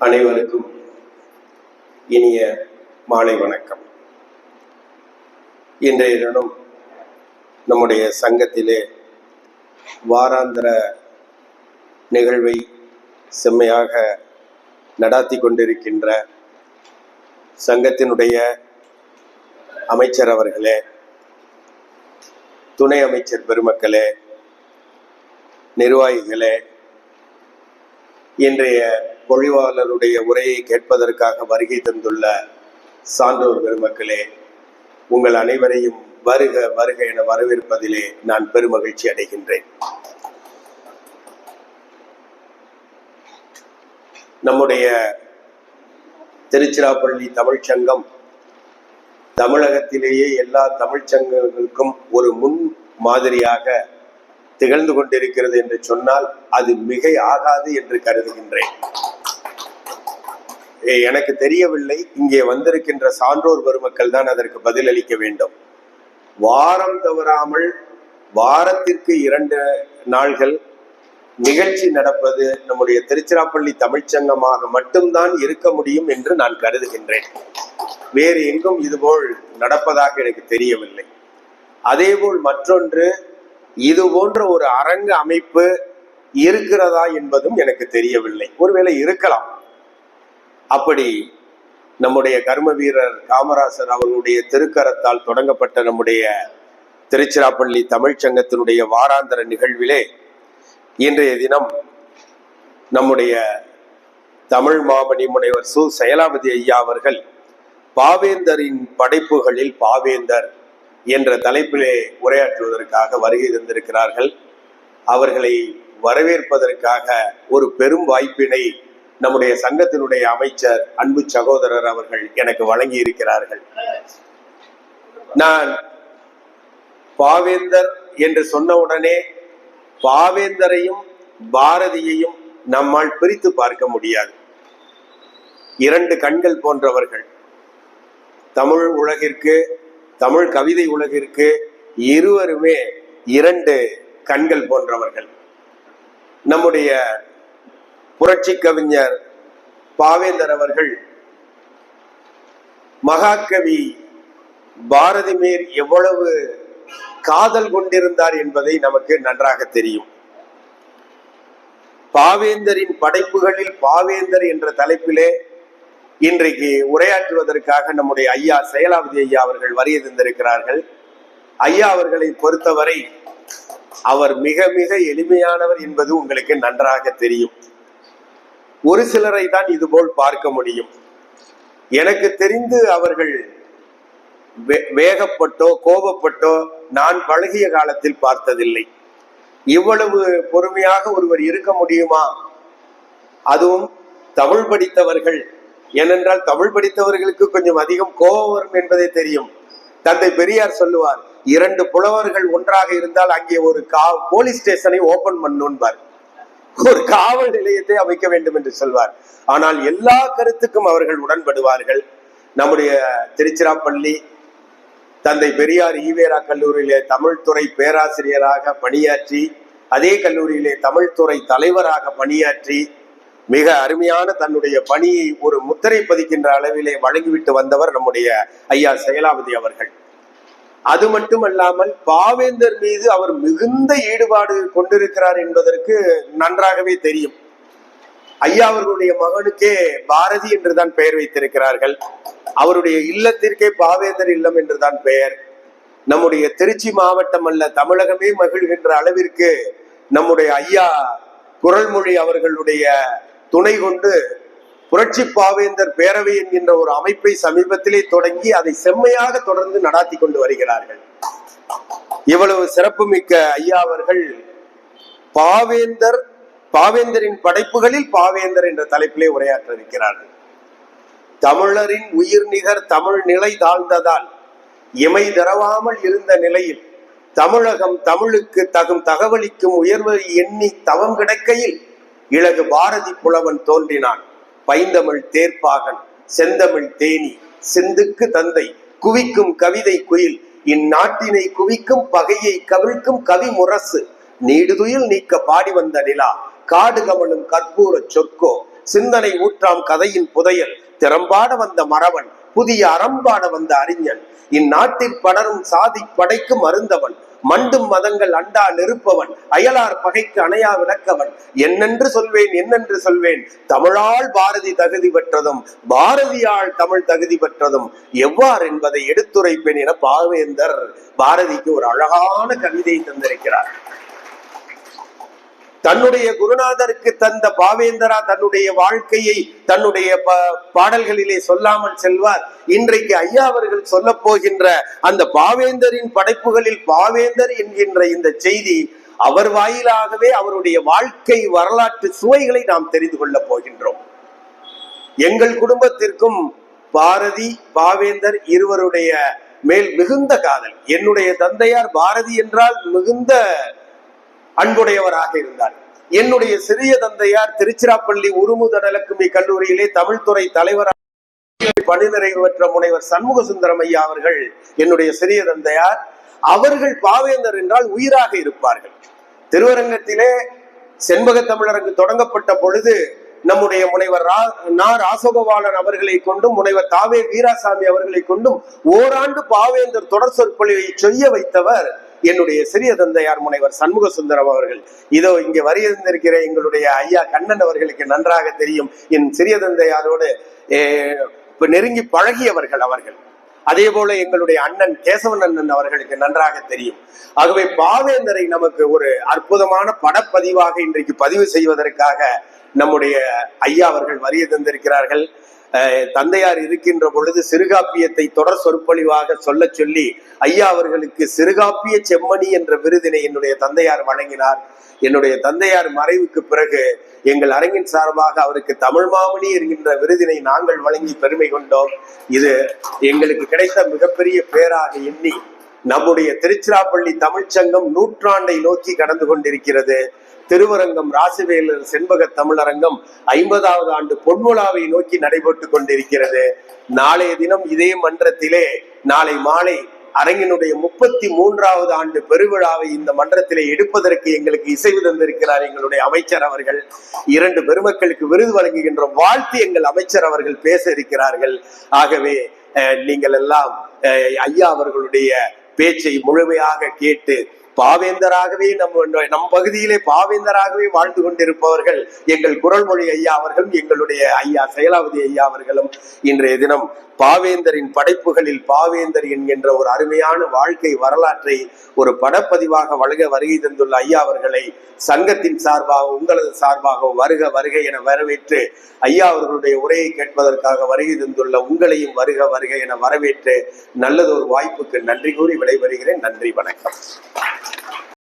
அனைவருக்கும் இனிய மாலை வணக்கம். இன்றைய தினம் நம்முடைய சங்கத்திலே வாராந்திர நிகழ்வை செம்மையாக நடாத்தி கொண்டிருக்கின்ற சங்கத்தினுடைய அமைச்சர் அவர்களே துணை அமைச்சர் பெருமக்களே நிர்வாகிகளே இன்றைய பொழிவாளருடைய உரையை கேட்பதற்காக வருகை தந்துள்ள சான்றோர் பெருமக்களே உங்கள் அனைவரையும் வருக வருக என வரவேற்பதிலே நான் பெருமகிழ்ச்சி அடைகின்றேன். நம்முடைய திருச்சிராப்பள்ளி தமிழ்ச் சங்கம் தமிழகத்திலேயே எல்லா தமிழ்ச்சங்கங்களுக்கும் ஒரு முன் மாதிரியாக திகழ்ந்து கொண்டிருக்கிறது என்று சொன்னால் அது மிகை ஆகாது என்று கருதுகின்றேன். எனக்கு தெரியவில்லை. இங்கே வந்திருக்கின்ற சான்றோர் பெருமக்கள் தான் அதற்கு பதிலளிக்க வேண்டும். வாரம் தவறாமல் வாரத்திற்கு இரண்டு நாள்கள் நிகழ்ச்சி நடப்பது நம்முடைய திருச்சிராப்பள்ளி தமிழ்ச்சங்கமாக மட்டும்தான் இருக்க முடியும் என்று நான் கருதுகின்றேன். வேறு எங்கும் இதுபோல் நடப்பதாக எனக்கு தெரியவில்லை. அதேபோல் மற்றொன்று இது போன்ற ஒரு அரங்கு அமைப்பு இருக்கிறதா என்பதும் எனக்கு தெரியவில்லை. ஒருவேளை இருக்கலாம். அப்படி நம்முடைய கர்ம வீரர் காமராசர் அவர்களுடைய திருக்கரத்தால் தொடங்கப்பட்ட நம்முடைய திருச்சிராப்பள்ளி தமிழ்ச்சங்கத்தினுடைய வாராந்திர நிகழ்விலே இன்றைய தினம் நம்முடைய தமிழ் மாமணி முனைவர் சு. செயலாபதி ஐயா அவர்கள் பாவேந்தரின் படைப்புகளில் பாவேந்தர் என்ற தலைப்பிலே உரையாற்றுவதற்காக வருகை தந்திருக்கிறார்கள். அவர்களை வரவேற்பதற்காக ஒரு பெரும் வாய்ப்பினை நம்முடைய சங்கத்தினுடைய அமைச்சர் அன்பு சகோதரர் அவர்கள் எனக்கு வழங்கி இருக்கிறார்கள் நான் பாவேந்தர் என்று சொன்ன உடனே பாவேந்தரையும் பாரதியையும் நம்மால் பிரித்து பார்க்க முடியாது. இரண்டு கண்கள் போன்றவர்கள். தமிழ் உலகிற்கு தமிழ் கவிதை உலகிற்கு இருவருமே இரண்டு கண்கள் போன்றவர்கள். நம்முடைய புரட்சி கவிஞர் பாவேந்தர் அவர்கள் மகாகவி பாரதி மேல் எவ்வளவு காதல் கொண்டிருந்தார் என்பதை நமக்கு நன்றாக தெரியும். பாவேந்தரின் படைப்புகளில் பாவேந்தர் என்ற தலைப்பிலே இன்றைக்கு உரையாற்றுவதற்காக நம்முடைய ஐயா செயலாவதி ஐயா அவர்கள் வரிய தந்திருக்கிறார்கள். ஐயா அவர்களை பொறுத்தவரை அவர் மிக மிக எளிமையானவர் என்பது உங்களுக்கு நன்றாக தெரியும். ஒரு சிலரை தான் இதுபோல் பார்க்க முடியும். எனக்கு தெரிந்து அவர்கள் வே- வேகப்பட்டோ கோபப்பட்டோ நான் பழகிய காலத்தில் பார்த்ததில்லை. இவ்வளவு பொறுமையாக ஒருவர் இருக்க முடியுமா? அதுவும் தமிழ் படித்தவர்கள். ஏனென்றால் தமிழ் படித்தவர்களுக்கு கொஞ்சம் அதிகம் கோபம் வரும் என்பதே தெரியும். தந்தை பெரியார் சொல்லுவார் இரண்டு புலவர்கள் ஒன்றாக இருந்தால் அங்கே ஒரு கா போலீஸ் ஸ்டேஷனை ஓபன் பண்ணுன்பார் ஒரு காவல் நிலையத்தை அமைக்க வேண்டும் என்று சொல்வார். ஆனால் எல்லா கருத்துக்கும் அவர்கள் உடன்படுவார்கள். நம்முடைய திருச்சிராப்பள்ளி தந்தை பெரியார் ஈவேரா கல்லூரியிலே தமிழ்துறை பேராசிரியராக பணியாற்றி அதே கல்லூரியிலே தமிழ்துறை தலைவராக பணியாற்றி மிக அருமையான தன்னுடைய பணியை ஒரு முத்திரை பதிக்கின்ற அளவிலே வழங்கிவிட்டு வந்தவர் நம்முடைய ஐயா செயலாபதி அவர்கள். அது மட்டுமல்லாமல் பாவேந்தர் மீது அவர் மிகுந்த ஈடுபாடு கொண்டிருக்கிறார் என்பதற்கு நன்றாகவே தெரியும். ஐயா அவர்களுடைய மகனுக்கே பாரதி என்றுதான் பெயர் வைத்திருக்கிறார்கள். அவருடைய இல்லத்திற்கே பாவேந்தர் இல்லம் என்றுதான் பெயர். நம்முடைய திருச்சி மாவட்டம் அல்ல தமிழகமே மகிழ்கின்ற அளவிற்கு நம்முடைய ஐயா குரல்மொழி அவர்களுடைய துணை கொண்டு புரட்சி பாவேந்தர் பேரவை என்கின்ற ஒரு அமைப்பை சமீபத்திலே தொடங்கி அதை செம்மையாக தொடர்ந்து நடாத்தி கொண்டு வருகிறார்கள். இவ்வளவு சிறப்புமிக்க ஐயா அவர்கள் பாவேந்தர் பாவேந்தரின் படைப்புகளில் பாவேந்தர் என்ற தலைப்பிலே உரையாற்ற இருக்கிறார்கள் தமிழரின் உயிர் நிகர் தமிழ் நிலை தாழ்ந்ததால் இமை தரவாமல் இருந்த நிலையில் தமிழகம் தமிழுக்கு தகும் தகவலிக்கும் உயர்வை எண்ணி தவம் கிடைக்கையில் இலகு பாரதி புலவன் தோன்றினான். பைந்தமிழ் தேர்ப்பாகன் செந்தமிழ் தேனி சிந்துக்கு தந்தை குவிக்கும் கவிதை குயில் இந்நாட்டினை குவிக்கும் பகையை கவிழ்க்கும் கவி முரசு நீடுதுயில் நீக்க பாடி வந்த நிலா காடு கமலும் கற்பூர சொற்கோ சிந்தனை ஊற்றாம் கதையின் புதையல் திறம்பாட வந்த மறவன் புதிய அறம்பாட வந்த அறிஞன் இந்நாட்டில் படரும் சாதி படைக்கும் அருந்தவன் மண்டும் மதங்கள் அண்டா நெருப்பவன் அயலார் பகைக்கு அணையா விளக்கவன். என்னென்று சொல்வேன் என்னென்று சொல்வேன்? தமிழால் பாரதி தகுதி பெற்றதும் பாரதியால் தமிழ் தகுதி பெற்றதும் எவ்வாறு என்பதை எடுத்துரைப்பேன் என பாவேந்தர் பாரதிக்கு ஒரு அழகான கவிதையை தந்திருக்கிறார். தன்னுடைய குருநாதருக்கு தந்த பாவேந்தரா தன்னுடைய வாழ்க்கையை தன்னுடைய பாடல்களிலே சொல்லாமல் செல்வார். இன்றைக்கு ஐயா அவர்கள் சொல்ல போகின்ற அந்த பாவேந்தரின் படைப்புகளில் பாவேந்தர் என்கின்ற இந்த செய்தி அவர் வாயிலாகவே அவருடைய வாழ்க்கை வரலாற்று சுவைகளை நாம் தெரிந்து கொள்ளப் போகின்றோம். எங்கள் குடும்பத்திற்கும் பாரதி பாவேந்தர் இருவருடைய மேல் மிகுந்த காதல். என்னுடைய தந்தையார் பாரதி என்றால் மிகுந்த அன்புடையவராக இருந்தார். என்னுடைய சிறிய தந்தையார் திருச்சிராப்பள்ளி உருமுதடலக்குமி கல்லூரியிலே தமிழ்துறை தலைவராக பணிநிறைவு பெற்ற முனைவர் சண்முக சுந்தரம் ஐயா அவர்கள் என்னுடைய சிறிய தந்தையார் அவர்கள் பாவேந்தர் என்றால் உயிராக இருப்பார்கள். திருவரங்கத்திலே செண்பக தமிழரங்கு தொடங்கப்பட்ட பொழுது நம்முடைய முனைவர் ரா- நா ராசகோபாலன் அவர்களை கொண்டும் முனைவர் தாவே வீராசாமி அவர்களை கொண்டும் ஓராண்டு பாவேந்தர் தொடர் சொற்பொழிவை செய்ய வைத்தவர் என்னுடைய சிறிய தந்தையார் முனைவர் சண்முக சுந்தரம் அவர்கள். இதோ இங்கே வரையிருந்திருக்கிற எங்களுடைய ஐயா கண்ணன் அவர்களுக்கு நன்றாக தெரியும். என் சிறிய தந்தையாரோடு நெருங்கி பழகியவர்கள் அவர்கள். அதே போல எங்களுடைய அண்ணன் கேசவன் அண்ணன் அவர்களுக்கு நன்றாக தெரியும். ஆகவே பாவேந்தரை நமக்கு ஒரு அற்புதமான படப்பதிவாக இன்றைக்கு பதிவு செய்வதற்காக நம்முடைய ஐயா அவர்கள் வரிய தந்திருக்கிறார்கள். தந்தையார் இருக்கின்ற பொழுது சிறுகாப்பியத்தை தொடர் சொற்பொழிவாக சொல்ல சொல்லி ஐயா அவர்களுக்கு சிறுகாப்பிய செம்மணி என்ற விருதினை என்னுடைய தந்தையார் வழங்கினார். என்னுடைய தந்தையார் மறைவுக்கு பிறகு எங்கள் அரங்கின் சார்பாக அவருக்கு தமிழ் மாமணி என்கின்ற விருதினை நாங்கள் வழங்கி பெருமை கொண்டோம். இது எங்களுக்கு கிடைத்த மிகப்பெரிய பேராக எண்ணி நம்முடைய திருச்சிராப்பள்ளி தமிழ்ச்சங்கம் நூற்றாண்டை நோக்கி கடந்து கொண்டிருக்கிறது. திருவரங்கம் ராசிவேலர் செண்பக தமிழரங்கம் ஐம்பதாவது ஆண்டு பொன்விழாவை நோக்கி நடைபெற்று கொண்டிருக்கிறது. நாளைய தினம் இதே மன்றத்திலே நாளை மாலை அரங்கினுடைய முப்பத்தி மூன்றாவது ஆண்டு பெருவிழாவை இந்த மன்றத்திலே எடுப்பதற்கு எங்களுக்கு இசைவு தந்திருக்கிறார் எங்களுடைய அமைச்சர் அவர்கள். இரண்டு பெருமக்களுக்கு விருது வழங்குகின்ற வாழ்த்து எங்கள் அமைச்சர் அவர்கள் பேச இருக்கிறார்கள். ஆகவே அஹ், நீங்கள் எல்லாம் அஹ், ஐயா அவர்களுடைய பேச்சை முழுமையாக கேட்டு பாவேந்தராகவே நம்ம நம் பகுதியிலே பாவேந்தராகவே வாழ்ந்து கொண்டிருப்பவர்கள் எங்கள் குரல்மொழி ஐயா அவர்களும் எங்களுடைய ஐயா செயலாவதி ஐயா அவர்களும் இன்றைய தினம் பாவேந்தரின் படைப்புகளில் பாவேந்தர் என்கின்ற ஒரு அருமையான வாழ்க்கை வரலாற்றை ஒரு படப்பதிவாக வழங்க வருகை தந்துள்ள ஐயா அவர்களை சங்கத்தின் சார்பாக உங்களது சார்பாக வருக வருக என வரவேற்று ஐயா அவர்களுடைய உரையை கேட்பதற்காக வருகை தந்துள்ள உங்களையும் வருக வருக என வரவேற்று நல்லதொரு வாய்ப்புக்கு நன்றி கூறி விடைபெறுகிறேன். நன்றி வணக்கம்.